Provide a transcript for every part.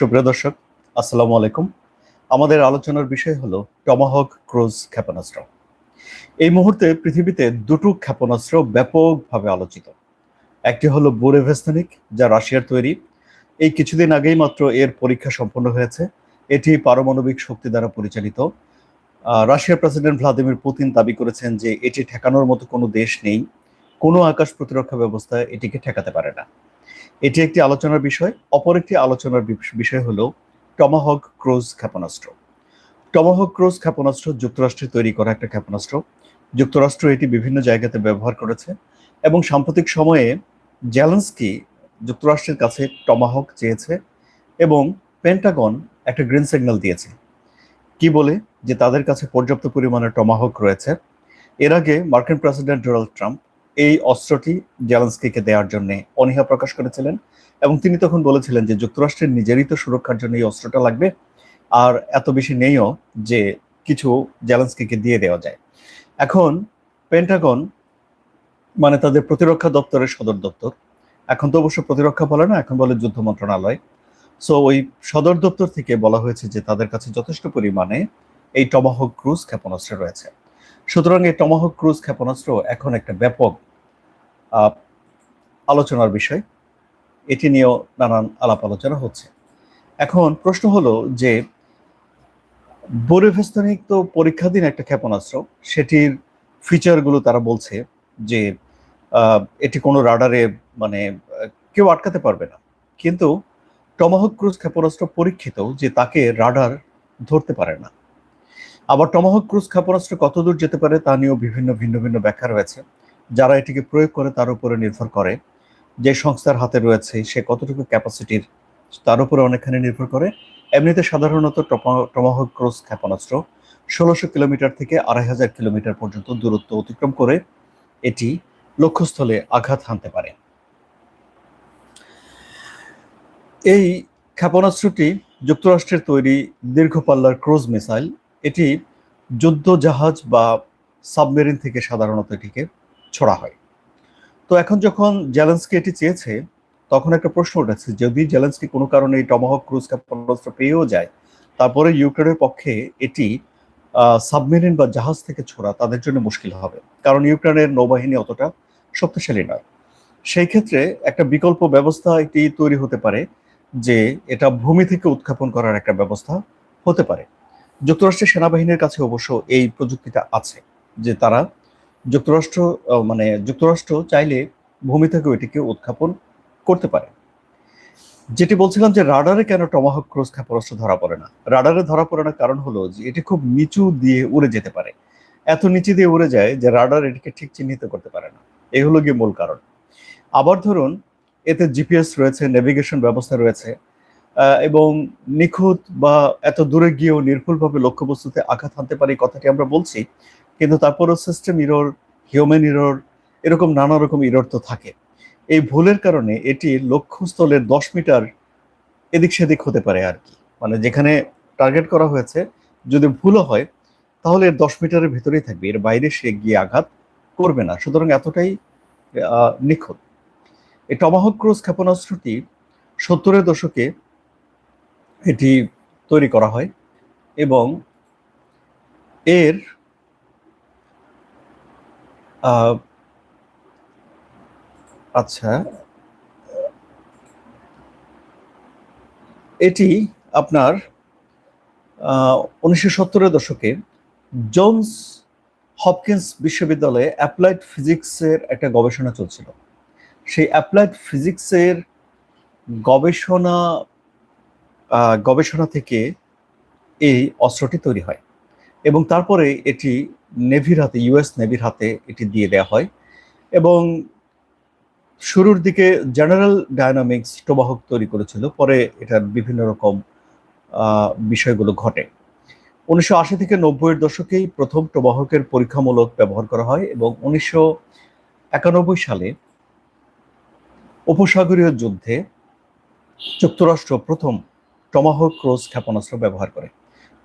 সুপ্রিয় দর্শক, আসসালামু আলাইকুম। আমাদের আলোচনার বিষয় হলো টমাহক ক্রুজ ক্ষেপণাস্ত্র। এই মুহূর্তে পৃথিবীতে দুটো ক্ষেপণাস্ত্র ব্যাপকভাবে আলোচিত। একটি হলো বুরেভেস্তানিক যা রাশিয়ার তৈরি। এই কিছুদিন আগেই মাত্র এর পরীক্ষা সম্পন্ন হয়েছে। এটি পারমাণবিক শক্তি দ্বারা পরিচালিত। রাশিয়ার প্রেসিডেন্ট ভ্লাদিমির পুতিন দাবি করেছেন যে এটি ঠেকানোর মতো কোনো দেশ নেই। কোনো আকাশ প্রতিরক্ষা ব্যবস্থা এটিকে ঠেকাতে পারে না। এটি একটি আলোচনার বিষয়, অপর একটি আলোচনার বিষ- বিষয় হলো টমাহক ক্রুজ ক্ষেপণাস্ত্র। টমাহক ক্রুজ ক্ষেপণাস্ত্র যুক্তরাষ্ট্রে তৈরি করা একটা ক্ষেপণাস্ত্র। যুক্তরাষ্ট্র এটি বিভিন্ন জায়গাতে ব্যবহার করেছে এবং সাম্প্রতিক সময়ে জ্যালেন্সকি যুক্তরাষ্ট্রের কাছে টমাহক চেয়েছে এবং পেন্টাগন একটা গ্রিন সিগন্যাল দিয়েছে। কি বলে? যে তাদের কাছে পর্যাপ্ত পরিমাণে টমাহক রয়েছে। এর আগে মার্কিন প্রেসিডেন্ট ডোনাল্ড ট্রাম্প এই অস্ত্রটি জেলেন্সকিকে দেওয়ার জন্য অনীহা প্রকাশ করেছিলেন এবং তিনি তখন বলেছিলেন যে যুক্তরাষ্ট্রের নিজেরই তো সুরক্ষার জন্য এই অস্ত্রটা লাগবে আর এত বেশি নেইও যে কিছু জেলেন্সকিকে দিয়ে দেওয়া যায়। এখন পেন্টাগন মানে তাদের প্রতিরক্ষা দপ্তরের সদর দপ্তর, এখন তো অবশ্য প্রতিরক্ষা বলে না, এখন বলে যুদ্ধ মন্ত্রণালয়। সো ওই সদর দপ্তর থেকে বলা হয়েছে যে তাদের কাছে যথেষ্ট পরিমাণে এই টমাহক ক্রুজ ক্ষেপণাস্ত্র রয়েছে। সুতরাং এই টমাহক ক্রুজ ক্ষেপণাস্ত্র এখন একটা ব্যাপক আলোচনার বিষয়। এটি নিয়েও নানান আলাপ আলোচনা হচ্ছে। এখন প্রশ্ন হলো যে বোরেভেস্তানিক তো পরীক্ষাধীন একটা ক্ষেপণাস্ত্র, সেটির ফিচারগুলো তারা বলছে যে এটি কোনো রাডারে মানে কেউ আটকাতে পারবে না। কিন্তু টমাহক ক্রুজ ক্ষেপণাস্ত্র পরীক্ষিত যে তাকে রাডার ধরতে পারে না। আবার টমাহক ক্রুজ ক্ষেপণাস্ত্র কতদূর যেতে পারে তা নিয়েও বিভিন্ন ভিন্ন ভিন্ন ব্যাখ্যা রয়েছে। যারা এটিকে প্রয়োগ করে তার উপরে নির্ভর করে, যে সংস্থার হাতে রয়েছে সে কতটুকু ক্যাপাসিটির তার উপরে অনেকখানি নির্ভর করে। এমনিতে সাধারণত টমাহক ক্রুজ ক্ষেপণাস্ত্র ষোলোশো কিলোমিটার থেকে আড়াই হাজার কিলোমিটার পর্যন্ত দূরত্ব অতিক্রম করে এটি লক্ষ্যস্থলে আঘাত হানতে পারে। এই ক্ষেপণাস্ত্রটি যুক্তরাষ্ট্রের তৈরি দীর্ঘ পাল্লার ক্রুজ মিসাইল, এটি যুদ্ধ জাহাজ বা সাবমেরিন থেকে সাধারণত এটিকে ছোড়া হয়। তো এখন যখন জেলেন্সকি এটি চেয়েছে, তখন একটা প্রশ্ন উঠেছে, যদি জেলেন্সকি কোনো কারণে এই টমাহক ক্রুজ ক্ষেপণাস্ত্র পেয়েও যায়, তারপরে ইউক্রেনের পক্ষে এটি সাবমেরিন বা জাহাজ থেকে ছোড়া তাদের জন্য মুশকিল হবে। কারণ ইউক্রেনের নৌবাহিনী অতটা শক্তিশালী নয়। সেই ক্ষেত্রে একটা বিকল্প ব্যবস্থা এটি তৈরি হতে পারে, যে এটা ভূমি থেকে উৎক্ষেপণ করার একটা ব্যবস্থা হতে পারে। যুক্তরাষ্ট্রের সেনাবাহিনীর কাছে অবশ্য এই প্রযুক্তিটা আছে, যে তারা যুক্তরাষ্ট্র মানে যুক্তরাষ্ট্র চাইলে ভূমি থেকে এটিকে উৎক্ষেপণ করতে পারে। যেটি বলছিলাম যে রাডারে কেন টমাহক ক্রুজ ক্ষেপণাস্ত্র ধরা পড়ে না? রাডারে ধরা পড়ে না কারণ হলো যে এটি খুব নিচু দিয়ে উড়ে যেতে পারে। এত নিচে দিয়ে উড়ে যায় যে রাডার এটিকে ঠিক চিহ্নিত করতে পারে না। এই হলো গিয়ে মূল কারণ। আবার ধরুন, এতে জিপিএস রয়েছে, নেভিগেশন ব্যবস্থা রয়েছে এবং নিখুঁত বা এত দূরে গিয়েও নির্ভুলভাবে লক্ষ্যবস্তুতে আঘাত হানতে পারি কথাটি আমরা বলছি। কিন্তু তারপরও সিস্টেম ইরোর হিউম্যান ইরোর এরকম নানা রকম ইরোর তো থাকে। এই ভুলের কারণে এটি লক্ষ্যস্থলের দশ মিটার এদিক সেদিক হতে পারে আর কি। মানে যেখানে টার্গেট করা হয়েছে, যদি ভুলও হয়, তাহলে এর দশ মিটারের ভেতরেই থাকবে। এর বাইরে সে গিয়ে আঘাত করবে না। সুতরাং এতটাই নিখুঁত। এই টমাহক ক্রুজ ক্ষেপণাস্ত্রটি সত্তরের দশকে এটি তৈরি করা হয় এবং এর আচ্ছা। এটি আপনার উনিশশো সত্তরের দশকে জোন্স হপকিন্স বিশ্ববিদ্যালয়ে অ্যাপ্লাইড ফিজিক্সের একটা গবেষণা চলছিল। সেই অ্যাপ্লাইড ফিজিক্সের গবেষণা গবেষণা থেকে এই অস্ত্রটি তৈরি হয় এবং তারপরে এটি নেভির হাতে ইউএস নেভির হাতে এটি দিয়ে দেওয়া হয়। এবং শুরুর দিকে জেনারেল ডায়নামিক্স টোবাহক তৈরি করেছিল, পরে এটার বিভিন্ন রকম বিষয়গুলো ঘটে। উনিশশো আশি থেকে নব্বইয়ের দশকেই প্রথম টোবাহকের পরীক্ষামূলক ব্যবহার করা হয় এবং উনিশশো একানব্বই সালে উপসাগরীয় যুদ্ধে যুক্তরাষ্ট্র প্রথম টমাহক ক্রুজ ক্ষেপণাস্ত্র ব্যবহার করে।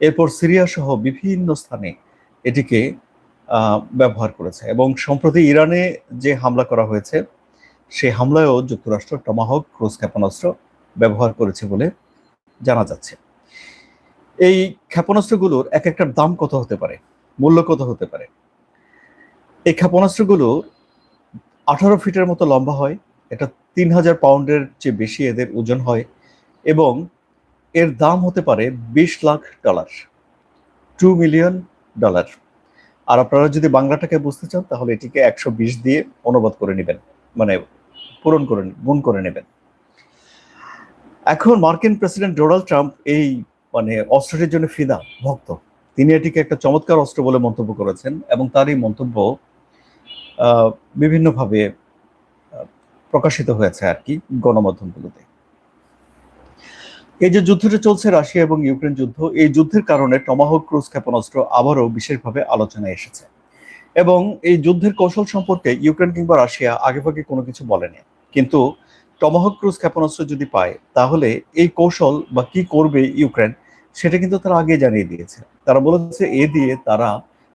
এরপর সিরিয়া সহ বিভিন্ন স্থানে এটিকে ব্যবহার করেছে। এবং সম্প্রতি ইরানে যে হামলা করা হয়েছে সেই হামলায়ও যুক্তরাষ্ট্র টমাহক, ক্রুজ ক্ষেপণাস্ত্র ব্যবহার করেছে বলে জানা যাচ্ছে। এই ক্ষেপণাস্ত্রগুলোর এক একটার দাম কত হতে পারে? মূল্য কত হতে পারে? এই ক্ষেপণাস্ত্রগুলো আঠারো ফিটের মতো লম্বা হয়, এটা তিন হাজার পাউন্ডের চেয়ে বেশি এদের ওজন হয় এবং এর দাম হতে পারে বিশ lakh dollar. Two million dollar আর আপনারা যদি বাংলাটাকে বুঝতে চান, তাহলে এটিকে একশো বিশ দিয়ে অনুবাদ করে নেবেন। মানে পূরণ করে গুণ করে নেবেন। এখন মার্কিন প্রেসিডেন্ট ডোনাল্ড ট্রাম্প এই মানে অস্ত্রটির জন্য ফিদা, ভক্ত। তিনি এটিকে একটা চমৎকার অস্ত্র বলে মন্তব্য করেছেন এবং তার এই মন্তব্য বিভিন্নভাবে প্রকাশিত হয়েছে আর কি গণমাধ্যমগুলোতে। এই যে যুদ্ধটা চলছে রাশিয়া এবং ইউক্রেন যুদ্ধ, এই যুদ্ধের কারণে টমাহক ক্রুজ ক্ষেপণাস্ত্র আবারও বিশেষভাবে আলোচনায় এসেছে। এবং এই যুদ্ধের কৌশল সম্পর্কে ইউক্রেন কিংবা রাশিয়া আগেভাগে কোনো কিছু বলেনি। কিন্তু টমাহক ক্রুজ ক্ষেপণাস্ত্র যদি পায়, তাহলে এই কৌশল বা কি করবে ইউক্রেন, সেটা কিন্তু তারা আগে জানিয়ে দিয়েছে। তারা বলেছে এ দিয়ে তারা